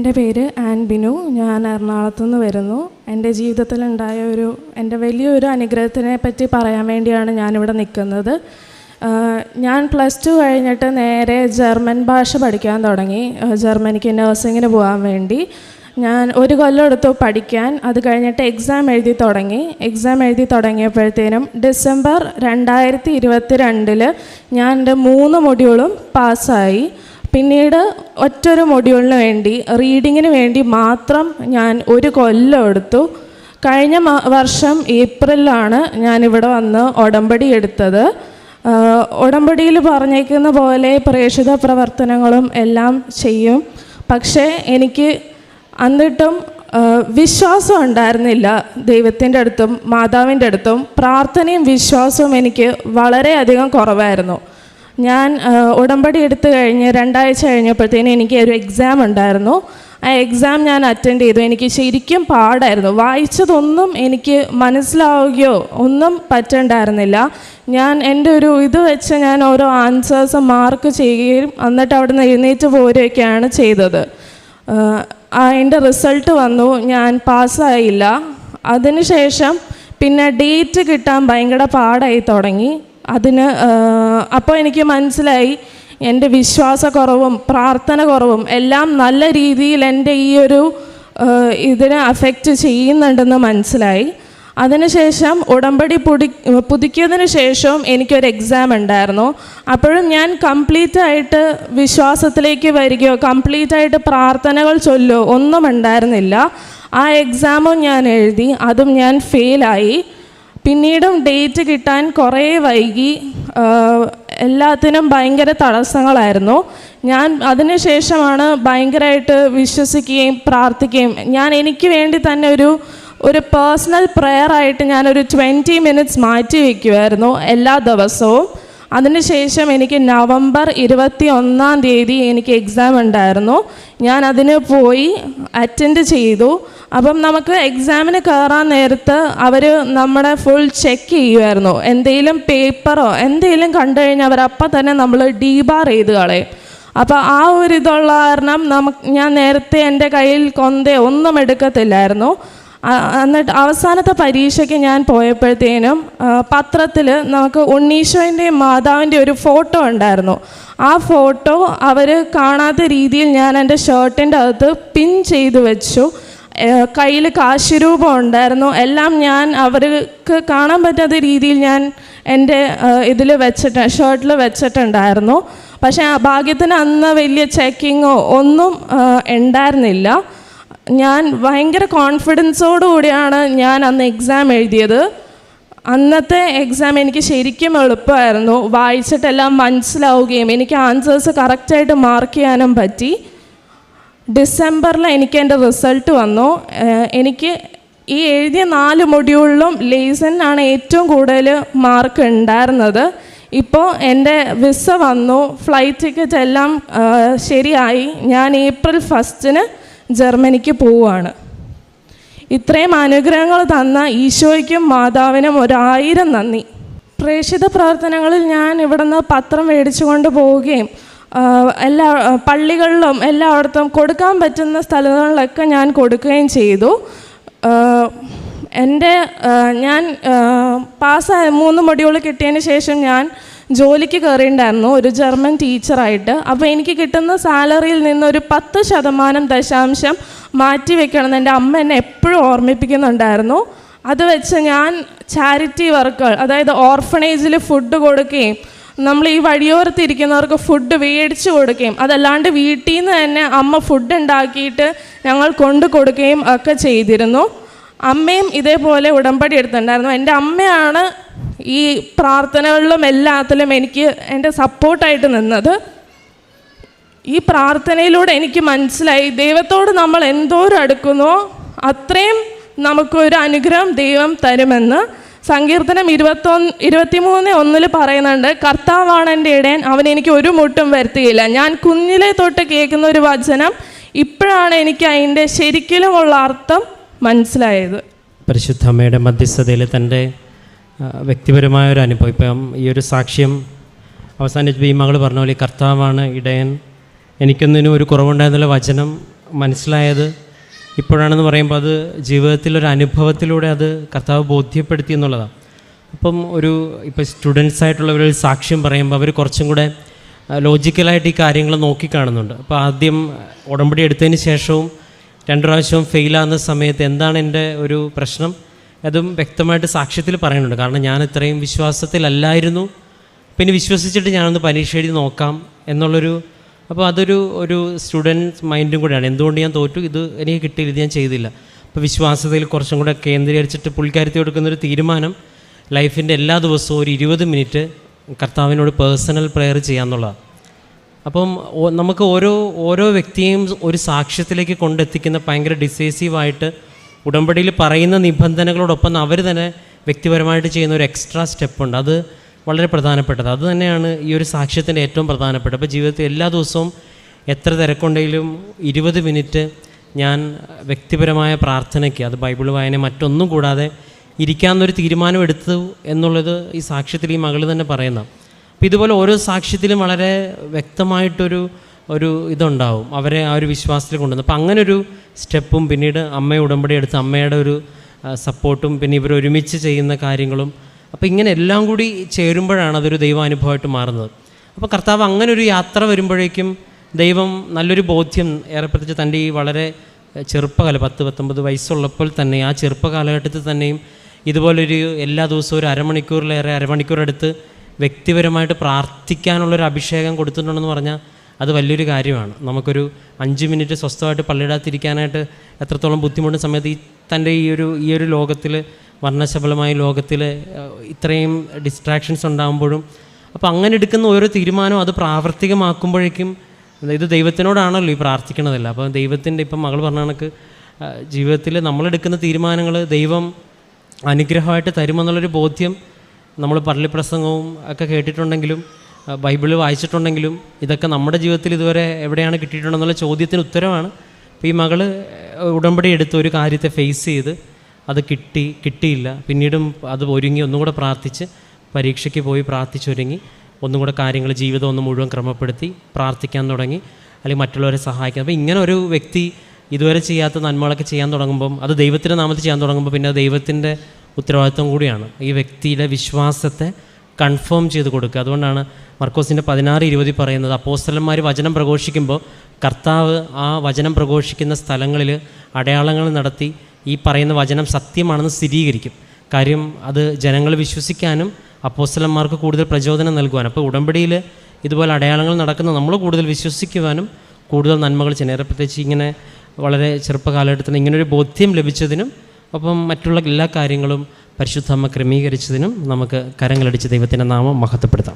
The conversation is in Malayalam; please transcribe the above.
എന്റെ പേര് ആൻ ബിനു. ഞാൻ എറണാകുളത്തു നിന്ന് വരുന്നു. എന്റെ ജീവിതത്തിലുണ്ടായ ഒരു എന്റെ വലിയൊരു അനുഗ്രഹത്തിനെ പറ്റി പറയാൻ വേണ്ടിയാണ് ഞാനിവിടെ നിൽക്കുന്നത്. ഞാൻ പ്ലസ് ടു കഴിഞ്ഞിട്ട് നേരെ ജർമ്മൻ ഭാഷ പഠിക്കാൻ തുടങ്ങി. ജർമ്മനിക്ക് നഴ്സിങ്ങിന് പോകാൻ വേണ്ടി. ഞാൻ ഒരു കൊല്ലം എടുത്തു പഠിക്കാൻ. അത് കഴിഞ്ഞിട്ട് എക്സാം എഴുതി തുടങ്ങി. എക്സാം എഴുതി തുടങ്ങിയപ്പോഴത്തേനും ഡിസംബർ രണ്ടായിരത്തി ഇരുപത്തി രണ്ടിൽ ഞാൻ എന്റെ മൂന്ന് മൊഡ്യൂളും പാസ്സായി. പിന്നീട് ഒറ്റൊരു മൊഡ്യൂളിന് വേണ്ടി റീഡിങ്ങിന് വേണ്ടി മാത്രം ഞാൻ ഒരു കൊല്ലം എടുത്തു. കഴിഞ്ഞ വർഷം ഏപ്രിലാണ് ഇവിടെ വന്ന് ഉടമ്പടി എടുത്തത്. ഉടമ്പടിയിൽ പറഞ്ഞേക്കുന്ന പോലെ പ്രേക്ഷിത പ്രവർത്തനങ്ങളും എല്ലാം ചെയ്യും. പക്ഷേ എനിക്ക് എന്നിട്ടും വിശ്വാസം ഉണ്ടായിരുന്നില്ല ദൈവത്തിന്റെ അടുത്തും മാതാവിന്റെ അടുത്തും. പ്രാർത്ഥനയും വിശ്വാസവും എനിക്ക് വളരെയധികം കുറവായിരുന്നു. ഞാൻ ഉടമ്പടി എടുത്തു കഴിഞ്ഞ് രണ്ടാഴ്ച കഴിഞ്ഞപ്പോഴത്തേനും എനിക്ക് ഒരു എക്സാം ഉണ്ടായിരുന്നു. ആ എക്സാം ഞാൻ അറ്റൻഡ് ചെയ്തു. എനിക്ക് ശരിക്കും പാടായിരുന്നു. വായിച്ചതൊന്നും എനിക്ക് മനസ്സിലാവുകയോ ഒന്നും പറ്റണ്ടായിരുന്നില്ല. ഞാൻ എന്റെ ഒരു ഇത് വെച്ച് ഞാൻ ഓരോ ആൻസേഴ്സ് മാർക്ക് ചെയ്യുകയും എന്നിട്ട് അവിടെ നിന്ന് എഴുന്നേറ്റ് പോരുകയൊക്കെയാണ് ചെയ്തത്. എന്റെ റിസൾട്ട് വന്നു. ഞാൻ പാസ്സായില്ല അതിനുശേഷം പിന്നെ ഡേറ്റ് കിട്ടാൻ ഭയങ്കര പാടായി തുടങ്ങി. അതിന് അപ്പോൾ എനിക്ക് മനസ്സിലായി എന്റെ വിശ്വാസക്കുറവും പ്രാർത്ഥന കുറവും എല്ലാം നല്ല രീതിയിൽ എന്റെ ഈ ഒരു ഇതിനെ അഫക്റ്റ് ചെയ്യുന്നുണ്ടെന്ന് മനസ്സിലായി. അതിനുശേഷം ഉടമ്പടി പുടി പുതുക്കിയതിന് ശേഷവും എനിക്കൊരു എക്സാം ഉണ്ടായിരുന്നു. അപ്പോഴും ഞാൻ കംപ്ലീറ്റ് ആയിട്ട് വിശ്വാസത്തിലേക്ക് വരികയോ കംപ്ലീറ്റ് ആയിട്ട് പ്രാർത്ഥനകൾ ചൊല്ലോ ഒന്നും ഉണ്ടായിരുന്നില്ല. ആ എക്സാമും ഞാൻ എഴുതി അതും ഞാൻ ഫെയിലായി പിന്നീടും ഡേറ്റ് കിട്ടാൻ കുറേ വൈകി എല്ലാത്തിനും ഭയങ്കര തടസ്സങ്ങളായിരുന്നു. ഞാൻ അതിനുശേഷമാണ് ഭയങ്കരമായിട്ട് വിശ്വസിക്കുകയും പ്രാർത്ഥിക്കുകയും. ഞാൻ എനിക്ക് വേണ്ടി തന്നെ ഒരു ഒരു പേഴ്സണൽ പ്രെയർ ആയിട്ട് ഞാനൊരു ട്വന്റി മിനിറ്റ്സ് മാറ്റി വയ്ക്കുമായിരുന്നു എല്ലാ ദിവസവും. അതിനുശേഷം എനിക്ക് നവംബർ ഇരുപത്തി ഒന്നാം തീയതി എനിക്ക് എക്സാം ഉണ്ടായിരുന്നു. ഞാൻ അതിന് പോയി അറ്റൻഡ് ചെയ്തു. അപ്പം നമുക്ക് എക്സാമിന് കയറാൻ നേരത്ത് അവർ നമ്മുടെ ഫുൾ ചെക്ക് ചെയ്യുമായിരുന്നു എന്തെങ്കിലും പേപ്പറോ എന്തെങ്കിലും കണ്ടു കഴിഞ്ഞാൽ അവർ അപ്പം തന്നെ നമ്മൾ ഡീബാർ ചെയ്ത് കളയും. അപ്പോൾ ആ ഒരു ഇതുള്ള കാരണം നമുക്ക് ഞാൻ നേരത്തെ എന്റെ കയ്യിൽ കൊന്തേ ഒന്നും എടുക്കത്തില്ലായിരുന്നു. എന്നിട്ട് അവസാനത്തെ പരീക്ഷയ്ക്ക് ഞാൻ പോയപ്പോഴത്തേനും പത്രത്തിൽ നമുക്ക് ഉണ്ണീശോന്റെയും മാതാവിന്റെ ഒരു ഫോട്ടോ ഉണ്ടായിരുന്നു. ആ ഫോട്ടോ അവർ കാണാത്ത രീതിയിൽ ഞാൻ എന്റെ ഷർട്ടിന്റെ അകത്ത് പിൻ ചെയ്ത് വെച്ചു. കയ്യിൽ കാശുരൂപം ഉണ്ടായിരുന്നു. എല്ലാം ഞാൻ അവർക്ക് കാണാൻ പറ്റാത്ത രീതിയിൽ ഞാൻ എന്റെ ഇതിൽ വെച്ചിട്ട് ഷർട്ടിൽ വെച്ചിട്ടുണ്ടായിരുന്നു. പക്ഷേ ഭാഗ്യത്തിന് അന്ന് വലിയ ചെക്കിങ്ങോ ഒന്നും ഉണ്ടായിരുന്നില്ല. ഞാൻ ഭയങ്കര കോൺഫിഡൻസോടുകൂടിയാണ് ഞാൻ അന്ന് എക്സാം എഴുതിയത്. അന്നത്തെ എക്സാം എനിക്ക് ശരിക്കും എളുപ്പമായിരുന്നു. വായിച്ചിട്ടെല്ലാം മനസ്സിലാവുകയും എനിക്ക് ആൻസേഴ്സ് കറക്റ്റായിട്ട് മാർക്ക് ചെയ്യാനും പറ്റി. ഡിസംബറിൽ എനിക്ക് എന്റെ റിസൾട്ട് വന്നു. എനിക്ക് ഈ എഴുതിയ നാല് മൊഡ്യൂളിലും ലേസനാണ് ഏറ്റവും കൂടുതൽ മാർക്ക് ഉണ്ടായിരുന്നത്. ഇപ്പോൾ എന്റെ വിസ വന്നു. ഫ്ലൈറ്റ് ടിക്കറ്റ് എല്ലാം ശരിയായി. ഞാൻ ഏപ്രിൽ ഫസ്റ്റിന് ജർമ്മനിക്ക് പോവുകയാണ്. ഇത്രയും അനുഗ്രഹങ്ങൾ തന്ന ഈശോയ്ക്കും മാതാവിനും ഒരായിരം നന്ദി. പ്രേക്ഷിത പ്രവർത്തനങ്ങളിൽ ഞാൻ ഇവിടുന്ന് പത്രം മേടിച്ചു കൊണ്ട് പോവുകയും എല്ലാ പള്ളികളിലും എല്ലായിടത്തും കൊടുക്കാൻ പറ്റുന്ന സ്ഥലങ്ങളിലൊക്കെ ഞാൻ കൊടുക്കുകയും ചെയ്തു. എന്റെ ഞാൻ പാസ്സായ മൂന്ന് മൊഡ്യൂൾ കിട്ടിയതിന് ശേഷം ഞാൻ ജോലിക്ക് കയറിയിട്ടുണ്ടായിരുന്നു. ഒരു ജർമ്മൻ ടീച്ചറായിട്ട് അപ്പോൾ എനിക്ക് കിട്ടുന്ന സാലറിയിൽ നിന്ന് ഒരു പത്ത് ശതമാനം ദശാംശം മാറ്റി വെക്കണമെന്ന് എന്റെ അമ്മ എന്നെ എപ്പോഴും ഓർമ്മിപ്പിക്കുന്നുണ്ടായിരുന്നു. അത് വെച്ച് ഞാൻ ചാരിറ്റി വർക്കുകൾ അതായത് ഓർഫണേജിൽ ഫുഡ് കൊടുക്കുകയും നമ്മൾ ഈ വഴിയോരത്തിരിക്കുന്നവർക്ക് ഫുഡ് മേടിച്ച് കൊടുക്കുകയും അതല്ലാണ്ട് വീട്ടിൽ നിന്ന് തന്നെ അമ്മ ഫുഡ് ഉണ്ടാക്കിയിട്ട് ഞങ്ങൾ കൊണ്ടു കൊടുക്കുകയും ഒക്കെ ചെയ്തിരുന്നു. അമ്മയും ഇതേപോലെ ഉടമ്പടി എടുത്തിട്ടുണ്ടായിരുന്നു. എന്റെ അമ്മയാണ് ഈ പ്രാർത്ഥനകളിലും എല്ലാത്തിലും എനിക്ക് എന്റെ സപ്പോർട്ടായിട്ട് നിന്നത്. ഈ പ്രാർത്ഥനയിലൂടെ എനിക്ക് മനസ്സിലായി ദൈവത്തോട് നമ്മൾ എന്തോരം അടുക്കുന്നോ അത്രയും നമുക്കൊരു അനുഗ്രഹം ദൈവം തരുമെന്ന് സങ്കീർത്തനം ഇരുപത്തൊന്ന് ഇരുപത്തിമൂന്ന് ഒന്നിൽ പറയുന്നുണ്ട് കർത്താവാണ് എന്റെ ഇടയൻ അവൻ എനിക്ക് ഒരു മുട്ടും വരുത്തിയില്ല. ഞാൻ കുഞ്ഞിലെ തൊട്ട് കേൾക്കുന്ന ഒരു വചനം ഇപ്പോഴാണ് എനിക്ക് അതിന്റെ ശരിക്കിലുമുള്ള അർത്ഥം മനസ്സിലായത്. പരിശുദ്ധമ്മയുടെ മധ്യസ്ഥതയിൽ തന്റെ വ്യക്തിപരമായ ഒരു അനുഭവം. ഇപ്പം ഈ ഒരു സാക്ഷ്യം അവസാനിച്ച് ഈ മകൾ പറഞ്ഞ പോലെ കർത്താവാണ് ഇടയൻ. എനിക്കൊന്നിനും ഒരു കുറവുണ്ടായിരുന്നുള്ള വചനം മനസ്സിലായത്. ഇപ്പോഴാണെന്ന് പറയുമ്പോൾ അത് ജീവിതത്തിലൊരു അനുഭവത്തിലൂടെ അത് കർത്താവ് ബോധ്യപ്പെടുത്തി എന്നുള്ളതാണ്. അപ്പം ഒരു ഇപ്പോൾ സ്റ്റുഡൻസ് ആയിട്ടുള്ളവർ സാക്ഷ്യം പറയുമ്പോൾ അവർ കുറച്ചും കൂടെ ലോജിക്കലായിട്ട് ഈ കാര്യങ്ങൾ നോക്കിക്കാണുന്നുണ്ട് അപ്പോൾ ആദ്യം ഉടമ്പടി എടുത്തതിന് ശേഷവും രണ്ട് പ്രാവശ്യവും ഫെയിലാകുന്ന സമയത്ത് എന്താണ് എന്റെ ഒരു പ്രശ്നം? അതും വ്യക്തമായിട്ട് സാക്ഷ്യത്തിൽ പറയുന്നുണ്ട്. കാരണം ഞാൻ ഇത്രയും വിശ്വാസത്തിലല്ലായിരുന്നു. പിന്നെ വിശ്വസിച്ചിട്ട് ഞാനൊന്ന് പരീക്ഷ എഴുതി നോക്കാം എന്നുള്ളൊരു അപ്പോൾ അതൊരു ഒരു സ്റ്റുഡന്റ് മൈൻഡും കൂടെയാണ്. എന്തുകൊണ്ട് ഞാൻ തോറ്റു? ഇത് എനിക്ക് കിട്ടിയില്ല ഇത് ഞാൻ ചെയ്തില്ല. അപ്പോൾ വിശ്വാസത്തിൽ കുറച്ചും കൂടെ കേന്ദ്രീകരിച്ചിട്ട് പുള്ളിക്കാരത്തി കൊടുക്കുന്നൊരു തീരുമാനം ലൈഫിന്റെ എല്ലാ ദിവസവും ഒരു ഇരുപത് മിനിറ്റ് കർത്താവിനോട് പേഴ്സണൽ പ്രെയർ ചെയ്യാമെന്നുള്ളതാണ് അപ്പം നമുക്ക് ഓരോ ഓരോ വ്യക്തിയെയും ഒരു സാക്ഷ്യത്തിലേക്ക് കൊണ്ടെത്തിക്കുന്ന ഭയങ്കര ഡിസൈസീവായിട്ട് ഉടമ്പടിയിൽ പറയുന്ന നിബന്ധനകളോടൊപ്പം അവർ തന്നെ വ്യക്തിപരമായിട്ട് ചെയ്യുന്ന ഒരു എക്സ്ട്രാ സ്റ്റെപ്പുണ്ട് അത് വളരെ പ്രധാനപ്പെട്ടത്. അത് തന്നെയാണ് ഈ ഒരു സാക്ഷ്യത്തിന്റെ ഏറ്റവും പ്രധാനപ്പെട്ടത്. അപ്പോൾ ജീവിതത്തിൽ എല്ലാ ദിവസവും എത്ര തിരക്കുണ്ടെങ്കിലും ഇരുപത് മിനിറ്റ് ഞാൻ വ്യക്തിപരമായ പ്രാർത്ഥനയ്ക്ക് അത് ബൈബിൾ വായന മറ്റൊന്നും കൂടാതെ ഇരിക്കാമെന്നൊരു തീരുമാനം എടുത്തു എന്നുള്ളത് ഈ സാക്ഷ്യത്തിൽ ഈ മകൾ തന്നെ പറയുന്ന. അപ്പോൾ ഇതുപോലെ ഓരോ സാക്ഷ്യത്തിലും വളരെ വ്യക്തമായിട്ടൊരു ഒരു ഇതുണ്ടാവും. അവരെ ആ ഒരു വിശ്വാസത്തിൽ കൊണ്ടുവന്നു. അപ്പം അങ്ങനെ ഒരു സ്റ്റെപ്പും പിന്നീട് അമ്മ ഉടമ്പടി എടുത്ത് അമ്മയുടെ ഒരു സപ്പോർട്ടും പിന്നെ ഇവർ ഒരുമിച്ച് ചെയ്യുന്ന കാര്യങ്ങളും. അപ്പോൾ ഇങ്ങനെ എല്ലാം കൂടി ചേരുമ്പോഴാണ് അതൊരു ദൈവാനുഭവമായിട്ട് മാറുന്നത്. അപ്പോൾ കർത്താവ് അങ്ങനെ ഒരു യാത്ര വരുമ്പോഴേക്കും ദൈവം നല്ലൊരു ബോധ്യം ഏറെ പ്രത്യേകിച്ച് തന്റെ ഈ വളരെ ചെറുപ്പകാലം പത്ത് പത്തൊമ്പത് വയസ്സുള്ളപ്പോൾ തന്നെ ആ ചെറുപ്പകാലഘട്ടത്തിൽ തന്നെയും ഇതുപോലൊരു എല്ലാ ദിവസവും ഒരു അരമണിക്കൂറിലേറെ അരമണിക്കൂറെടുത്ത് വ്യക്തിപരമായിട്ട് പ്രാർത്ഥിക്കാനുള്ളൊരു അഭിഷേകം കൊടുത്തിട്ടുണ്ടെന്ന് പറഞ്ഞാൽ അത് വലിയൊരു കാര്യമാണ്. നമുക്കൊരു അഞ്ച് മിനിറ്റ് സ്വസ്ഥമായിട്ട് പള്ളിയിടാത്തിരിക്കാനായിട്ട് എത്രത്തോളം ബുദ്ധിമുട്ടുന്ന സമയത്ത് ഈ തന്റെ ഈ ഒരു ഈ ഒരു ലോകത്തിൽ വർണശബലമായ ലോകത്തിൽ ഇത്രയും ഡിസ്ട്രാക്ഷൻസ് ഉണ്ടാകുമ്പോഴും അപ്പോൾ അങ്ങനെ എടുക്കുന്ന ഓരോ തീരുമാനവും അത് പ്രാവർത്തികമാക്കുമ്പോഴേക്കും ഇത് ദൈവത്തിനോടാണല്ലോ ഈ പ്രാർത്ഥിക്കണതല്ല. അപ്പോൾ ദൈവത്തിന്റെ ഇപ്പം മകൾ പറഞ്ഞ കണക്ക് ജീവിതത്തിൽ നമ്മളെടുക്കുന്ന തീരുമാനങ്ങൾ ദൈവം അനുഗ്രഹമായിട്ട് തരുമെന്നുള്ളൊരു ബോധ്യം നമ്മൾ പള്ളിപ്രസംഗവും ഒക്കെ കേട്ടിട്ടുണ്ടെങ്കിലും ബൈബിൾ വായിച്ചിട്ടുണ്ടെങ്കിലും ഇതൊക്കെ നമ്മുടെ ജീവിതത്തിൽ ഇതുവരെ എവിടെയാണ് കിട്ടിയിട്ടുണ്ടെന്നുള്ള ചോദ്യത്തിന് ഉത്തരമാണ്. അപ്പോൾ ഈ മകൾ ഉടമ്പടി എടുത്ത് ഒരു കാര്യത്തെ ഫേസ് ചെയ്ത് അത് കിട്ടി കിട്ടിയില്ല. പിന്നീടും അത് ഒരുങ്ങി ഒന്നും കൂടെ പ്രാർത്ഥിച്ച് പരീക്ഷയ്ക്ക് പോയി പ്രാർത്ഥിച്ചൊരുങ്ങി. ഒന്നും കൂടെ കാര്യങ്ങൾ ജീവിതം ഒന്ന് മുഴുവൻ ക്രമപ്പെടുത്തി പ്രാർത്ഥിക്കാൻ തുടങ്ങി. അല്ലെങ്കിൽ മറ്റുള്ളവരെ സഹായിക്കാൻ. അപ്പോൾ ഇങ്ങനെ ഒരു വ്യക്തി ഇതുവരെ ചെയ്യാത്ത നന്മകളൊക്കെ ചെയ്യാൻ തുടങ്ങുമ്പം അത് ദൈവത്തിന്റെ നാമത്തിൽ ചെയ്യാൻ തുടങ്ങുമ്പോൾ പിന്നെ ദൈവത്തിന്റെ ഉത്തരവാദിത്വം കൂടിയാണ്. ഈ വ്യക്തിയുടെ വിശ്വാസത്തെ കൺഫേം ചെയ്ത് കൊടുക്കുക. അതുകൊണ്ടാണ് മർക്കോസിന്റെ പതിനാറ് ഇരുപതിൽ പറയുന്നത് അപ്പോസ്റ്റലന്മാർ വചനം പ്രഘോഷിക്കുമ്പോൾ കർത്താവ് ആ വചനം പ്രഘോഷിക്കുന്ന സ്ഥലങ്ങളിൽ അടയാളങ്ങൾ നടത്തി ഈ പറയുന്ന വചനം സത്യമാണെന്ന് സ്ഥിരീകരിക്കും. കാര്യം അത് ജനങ്ങൾ വിശ്വസിക്കാനും അപ്പോസ്റ്റലന്മാർക്ക് കൂടുതൽ പ്രചോദനം നൽകുവാനും. അപ്പോൾ ഉടമ്പടിയിൽ ഇതുപോലെ അടയാളങ്ങൾ നടക്കുന്ന നമ്മൾ കൂടുതൽ വിശ്വസിക്കുവാനും കൂടുതൽ നന്മകൾ ചെയ്യുന്നത് പ്രത്യേകിച്ച് ഇങ്ങനെ വളരെ ചെറുപ്പകാലഘട്ടത്തിൽ ഇങ്ങനൊരു ബോധ്യം ലഭിച്ചതിനും ഒപ്പം മറ്റുള്ള എല്ലാ കാര്യങ്ങളും പരിശുദ്ധമ്മ ക്രമീകരിച്ചതിനും നമുക്ക് കരങ്ങളടിച്ച് ദൈവത്തിന്റെ നാമം മഹത്വപ്പെടുത്താം.